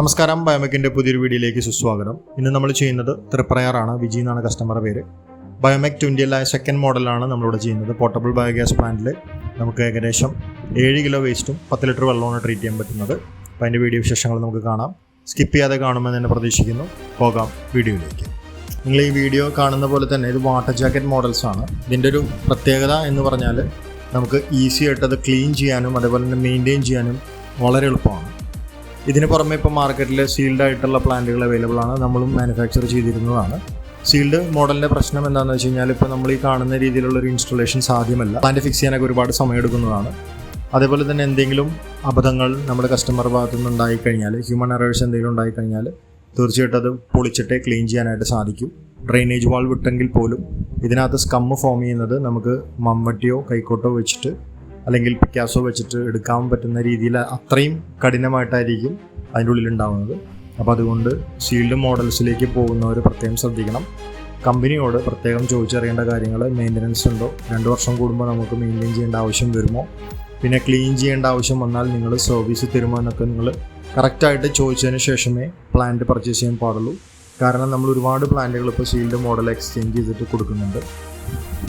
നമസ്കാരം ബയോമെക്കിന്റെ പുതിയൊരു വീഡിയോയിലേക്ക് സുസ്വാഗതം. ഇന്ന് നമ്മൾ ചെയ്യുന്നത് തൃപ്രയാറാണ്. വിജി എന്നാണ് കസ്റ്റമറുടെ പേര്. ബയോമെക് ട്വന്റി എല്ലായ സെക്കൻഡ് മോഡലാണ് നമ്മളിവിടെ ചെയ്യുന്നത്. പോർട്ടബിൾ ബയോഗ്യാസ് പ്ലാന്റിൽ നമുക്ക് ഏകദേശം ഏഴ് കിലോ വേസ്റ്റും പത്ത് ലിറ്റർ വെള്ളമാണ് ട്രീറ്റ് ചെയ്യാൻ പറ്റുന്നത്. അപ്പോൾ അതിന്റെ വീഡിയോ വിശേഷങ്ങൾ നമുക്ക് കാണാം. സ്കിപ്പ് ചെയ്യാതെ കാണുമെന്ന് തന്നെ പ്രതീക്ഷിക്കുന്നു. പോകാം വീഡിയോയിലേക്ക്. നിങ്ങൾ ഈ വീഡിയോ കാണുന്ന പോലെ തന്നെ ഇത് വാട്ടർ ജാക്കറ്റ് മോഡൽസ് ആണ്. ഇതിന്റെ ഒരു പ്രത്യേകത എന്ന് പറഞ്ഞാൽ നമുക്ക് ഈസി ആയിട്ട് അത് ക്ലീൻ ചെയ്യാനും അതേപോലെ തന്നെ മെയിന്റെയിൻ ചെയ്യാനും വളരെ എളുപ്പമാണ്. ഇതിന് പുറമെ ഇപ്പോൾ മാർക്കറ്റിൽ സീൽഡ് ആയിട്ടുള്ള പ്ലാന്റുകൾ അവൈലബിൾ ആണ്. നമ്മളും മാനുഫാക്ചർ ചെയ്തിരുന്നതാണ്. സീൽഡ് മോഡലിന്റെ പ്രശ്നം എന്താണെന്ന് വെച്ച് കഴിഞ്ഞാൽ ഇപ്പോൾ നമ്മൾ ഈ കാണുന്ന രീതിയിലുള്ള ഒരു ഇൻസ്റ്റലേഷൻ സാധ്യമല്ല. പ്ലാന്റ് ഫിക്സ് ചെയ്യാനൊക്കെ ഒരുപാട് സമയം എടുക്കുന്നതാണ് അതേപോലെ തന്നെ എന്തെങ്കിലും അബദ്ധങ്ങൾ നമ്മുടെ കസ്റ്റമർ ഭാഗത്തു നിന്ന് ഉണ്ടായിക്കഴിഞ്ഞാൽ ഹ്യൂമൻ എറേഴ്സ് എന്തെങ്കിലും ഉണ്ടായിക്കഴിഞ്ഞാൽ തീർച്ചയായിട്ടും അത് പൊളിച്ചിട്ടേ ക്ലീൻ ചെയ്യാനായിട്ട് സാധിക്കും. ഡ്രെയിനേജ് വാൾ വിട്ടെങ്കിൽ പോലും ഇതിനകത്ത് സ്കമ്മ് ഫോം ചെയ്യുന്നത് നമുക്ക് മമ്മട്ടിയോ കൈക്കോട്ടോ വെച്ചിട്ട് അല്ലെങ്കിൽ പിക്കാസോ വെച്ചിട്ട് എടുക്കാൻ പറ്റുന്ന രീതിയിൽ അത്രയും കഠിനമായിട്ടായിരിക്കും അതിന്റെ ഉള്ളിൽ ഉണ്ടാവുന്നത്. അപ്പോൾ അതുകൊണ്ട് സീൽഡ് മോഡൽസിലേക്ക് പോകുന്നവർ പ്രത്യേകം ശ്രദ്ധിക്കണം. കമ്പനിയോട് പ്രത്യേകം ചോദിച്ചറിയേണ്ട കാര്യങ്ങൾ മെയിന്റനൻസ് ഉണ്ടോ? രണ്ട് വർഷം കൂടുമ്പോൾ നമുക്ക് മെയിന്റെയിൻ ചെയ്യേണ്ട ആവശ്യം വരുമോ? പിന്നെ ക്ലീൻ ചെയ്യേണ്ട ആവശ്യം വന്നാൽ നിങ്ങൾ സർവീസ് തരുമോ എന്നൊക്കെ നിങ്ങൾ കറക്റ്റായിട്ട് ചോദിച്ചതിന് ശേഷമേ പ്ലാന്റ് പർച്ചേസ് ചെയ്യാൻ പാടുള്ളൂ. കാരണം നമ്മൾ ഒരുപാട് പ്ലാന്റുകൾ ഇപ്പോൾ സീൽഡ് മോഡൽ എക്സ്ചേഞ്ച് ചെയ്തിട്ട് കൊടുക്കുന്നുണ്ട്.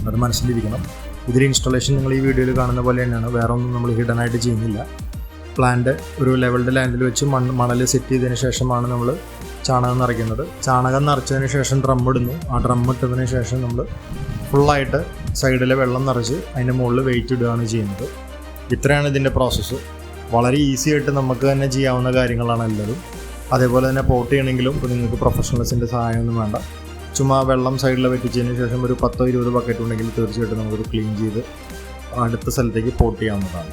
അത് മനസ്സിലിരിക്കണം. ഇതിൽ ഇൻസ്റ്റാളേഷൻ നിങ്ങൾ ഈ വീഡിയോയിൽ കാണുന്ന പോലെ തന്നെയാണ്. വേറെ ഒന്നും നമ്മൾ ഹിഡൻ ആയിട്ട് ചെയ്യുന്നില്ല. പ്ലാന്റ് ഒരു ലെവൽഡ് ലാൻഡിൽ വെച്ച് മണ്ണ് മണൽ സെറ്റ് ചെയ്തതിന് ശേഷമാണ് നമ്മൾ ചാണകം നിറയ്ക്കുന്നത്. ചാണകം നിറച്ചതിന് ശേഷം ഡ്രം ഇടുന്നു. ആ ഡ്രം ഇട്ടതിന് ശേഷം നമ്മൾ ഫുള്ളായിട്ട് സൈഡിലെ വെള്ളം നിറച്ച് അതിന്റെ മുകളിൽ വെയിറ്റ് ഇടുകയാണ് ചെയ്യുന്നത്. ഇത്രയാണ് ഇതിന്റെ പ്രോസസ്സ് വളരെ ഈസി ആയിട്ട് നമുക്ക് തന്നെ ചെയ്യാവുന്ന കാര്യങ്ങളാണ് എല്ലാവരും. അതേപോലെ തന്നെ പോട്ട് ചെയ്യണമെങ്കിലും ഇപ്പോൾ നിങ്ങൾക്ക് പ്രൊഫഷണൽസിന്റെ സഹായമൊന്നും വേണ്ട. ചുമ്മാ വെള്ളം സൈഡിൽ വെറ്റിച്ചതിന് ശേഷം ഒരു പത്തോ ഇരുപത് ബക്കറ്റ് ഉണ്ടെങ്കിൽ തീർച്ചയായിട്ടും നമുക്കൊരു ക്ലീൻ ചെയ്ത് അടുത്ത സ്ഥലത്തേക്ക് പോട്ട് ചെയ്യാവുന്നതാണ്.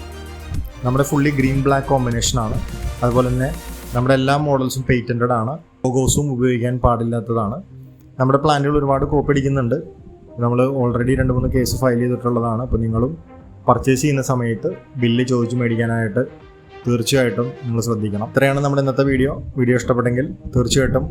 നമ്മുടെ ഫുള്ളി ഗ്രീൻ ബ്ലാക്ക് കോമ്പിനേഷനാണ് അതുപോലെ തന്നെ നമ്മുടെ എല്ലാ മോഡൽസും പേറ്റന്റഡ് ആണ്. ലോഗോസും ഉപയോഗിക്കാൻ പാടില്ലാത്തതാണ്. നമ്മുടെ പ്ലാന്റുകൾ ഒരുപാട് കോപ്പി അടിക്കുന്നുണ്ട്. നമ്മൾ ഓൾറെഡി രണ്ട് മൂന്ന് കേസ് ഫയൽ ചെയ്തിട്ടുള്ളതാണ്. അപ്പോൾ നിങ്ങളും പർച്ചേസ് ചെയ്യുന്ന സമയത്ത് ബില്ല് ചോദിച്ച് മേടിക്കാനായിട്ട് തീർച്ചയായിട്ടും നിങ്ങൾ ശ്രദ്ധിക്കണം. ഇത്രയാണ് നമ്മുടെ ഇന്നത്തെ വീഡിയോ വീഡിയോ ഇഷ്ടപ്പെട്ടെങ്കിൽ തീർച്ചയായിട്ടും